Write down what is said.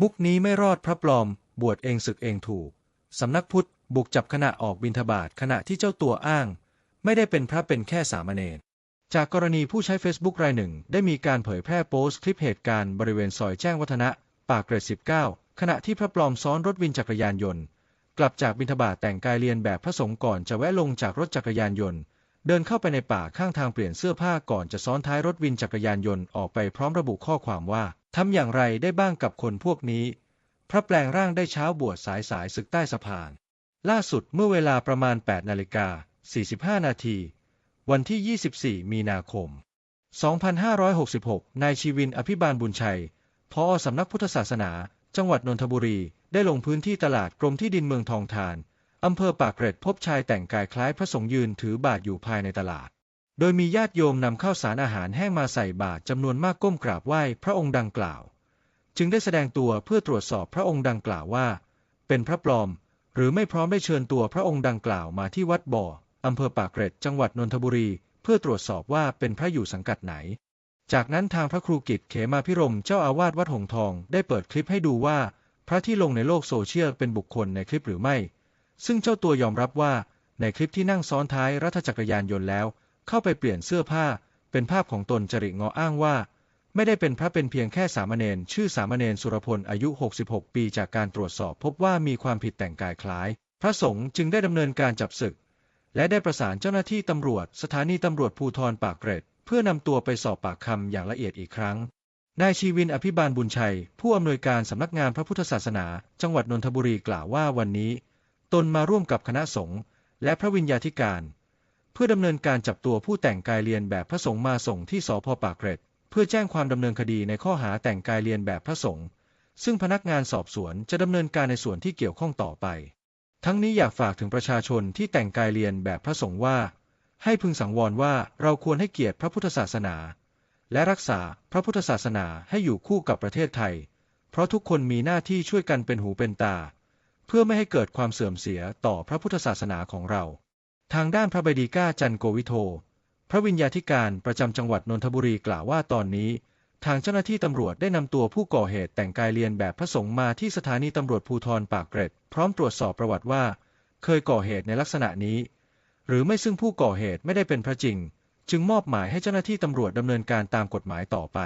มุกนี้ไม่รอดพระปลอม บวชเองศึกเองถูก สำนักพุทธบุกจับขณะออกบิณฑบาตขณะที่เจ้าตัวอ้าง ไม่ได้เป็นพระเป็นแค่สามเณรจากกรณีผู้ใช้ Facebook รายหนึ่ง ได้มีการเผยแพร่โพสต์คลิปเหตุการณ์บริเวณซอยแจ้งวัฒนะ ปากเกร็ด 19 ขณะที่พระปลอมซ้อนรถวินจักรยานยนต์ กลับจากบิณฑบาตแต่งกายเรียนแบบพระสงฆ์ก่อนจะแวะลงจากรถจักรยานยนต์ เดินเข้าไปในป่าข้างทางเปลี่ยนเสื้อผ้าก่อนจะซ้อนท้ายรถวินจักรยานยนต์ออกไปพร้อมระบุข้อความว่า ทำอย่างไรได้บ้างกับคนพวกนี้ พระแปลงร่างได้เช้าบวชสายสายศึกใต้สะพาน ล่าสุดเมื่อเวลาประมาณ 8 นาฬิกา 45 นาที วันที่ 24 มีนาคม 2566 นายชีวินอภิบาลบุญชัย พอสำนักพุทธศาสนา จังหวัดนนทบุรี ได้ลงพื้นที่ตลาดกรมที่ดินเมืองทองทาน อำเภอปากเกร็ดพบชายแต่งกายคล้ายพระสงฆ์ยืนถือบาทอยู่ภายในตลาด โดยมีญาติโยมนำข้าวสารอาหารแห้งมาใส่บาตรจำนวนมากก้มกราบไหว้พระองค์ดังกล่าว จึงได้แสดงตัวเพื่อตรวจสอบพระองค์ดังกล่าวว่า เป็นพระปลอม หรือไม่พร้อมได้เชิญตัวพระองค์ดังกล่าวมาที่วัดบ่ออำเภอปากเกร็ดจังหวัดนนทบุรี เพื่อตรวจสอบว่าเป็นพระอยู่สังกัดไหน จากนั้นทางพระครูกิจเขมาพิรมเจ้าอาวาสวัดหงทองได้เปิดคลิปให้ดูว่า พระที่ลงในโลกโซเชียลเป็นบุคคลในคลิปหรือไม่ ซึ่งเจ้าตัวยอมรับว่าในคลิปที่นั่งซ้อนท้ายรัฐจักรยานยนต์แล้ว เข้าไปเปลี่ยนเสื้อผ้า เป็นภาพของตนจริงออ้างว่า ไม่ได้เป็นพระเป็นเพียงแค่สามเณรชื่อสามเณรสุรพลอายุ 66 ปีจากการตรวจสอบพบว่ามีความผิดแต่งกายคล้าย พระสงฆ์จึงได้ดำเนินการจับศึก และได้ประสานเจ้าหน้าที่ตำรวจ สถานีตำรวจภูธรปากเกร็ด เพื่อนำตัวไปสอบปากคำอย่างละเอียดอีกครั้งนายชีวินอภิบาลบุญชัย ผู้อำนวยการสำนักงานพระพุทธศาสนา จังหวัดนนทบุรีกล่าวว่าวันนี้ ตนมาร่วมกับคณะสงฆ์และพระวิญญาธิการ เพื่อดำเนินการจับตัวผู้แต่งกายเรียนแบบพระสงฆ์มาส่งที่สพปากเกร็ด เพื่อแจ้งความดำเนินคดีในข้อหาแต่งกายเรียนแบบพระสงฆ์ซึ่งพนักงานสอบสวนจะดำเนินการในส่วนที่เกี่ยวข้องต่อไป ทั้งนี้อยากฝากถึงประชาชนที่แต่งกายเรียนแบบพระสงฆ์ว่า ให้พึงสังวรว่าเราควรให้เกียรติพระพุทธศาสนา และรักษาพระพุทธศาสนาให้อยู่คู่กับประเทศไทย เพราะทุกคนมีหน้าที่ช่วยกันเป็นหูเป็นตา เพื่อไม่ให้เกิดความเสื่อมเสียต่อพระพุทธศาสนาของเรา ทางด้านพระบดีก้าจันโกวิโท พระวิญญาธิการประจำจังหวัดนนทบุรีกล่าวว่าตอนนี้ ทางเจ้าหน้าที่ตำรวจได้นำตัวผู้ก่อเหตุแต่งกายเรียนแบบพระสงฆ์มาที่สถานีตำรวจภูธรปากเกร็ด พร้อมตรวจสอบประวัติว่า เคยก่อเหตุในลักษณะนี้ หรือไม่ซึ่งผู้ก่อเหตุไม่ได้เป็นพระจริง จึงมอบหมายให้เจ้าหน้าที่ตำรวจดำเนินการตามกฎหมายต่อไป